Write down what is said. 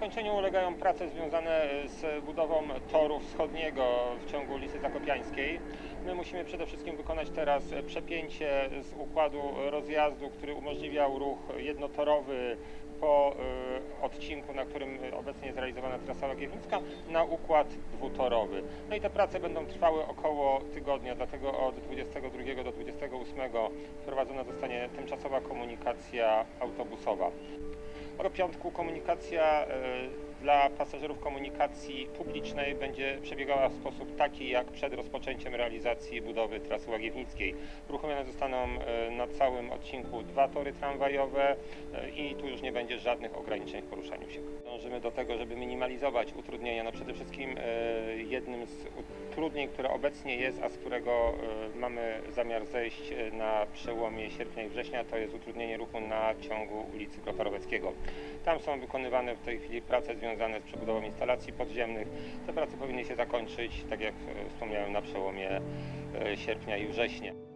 Zakończeniu ulegają prace związane z budową toru wschodniego w ciągu ulicy Zakopiańskiej. My musimy przede wszystkim wykonać teraz przepięcie z układu rozjazdu, który umożliwiał ruch jednotorowy po y, odcinku, na którym obecnie jest realizowana trasa Łagiewnicka, na układ dwutorowy. No i te prace będą trwały około tygodnia, dlatego od 22 do 28 wprowadzona zostanie tymczasowa komunikacja autobusowa. Od piątku komunikacja y, dla pasażerów komunikacji publicznej będzie przebiegała w sposób taki jak przed rozpoczęciem realizacji budowy trasy Łagiewnickiej. Uruchomione zostaną y, na całym odcinku dwa tory tramwajowe y, i tu już nie będzie żadnych ograniczeń w poruszaniu się. Dążymy do tego, żeby minimalizować utrudnienia. No przede wszystkim jednym z utrudnień, które obecnie jest, a z którego y, mamy zamiar zejść y, na przełomie sierpnia i września, to jest utrudnienie ruchu na ciągu ulicy Klofaroweckiego. Tam są wykonywane w tej chwili prace związane z przebudową instalacji podziemnych. Te prace powinny się zakończyć, tak jak e, wspomniałem, na przełomie sierpnia i września.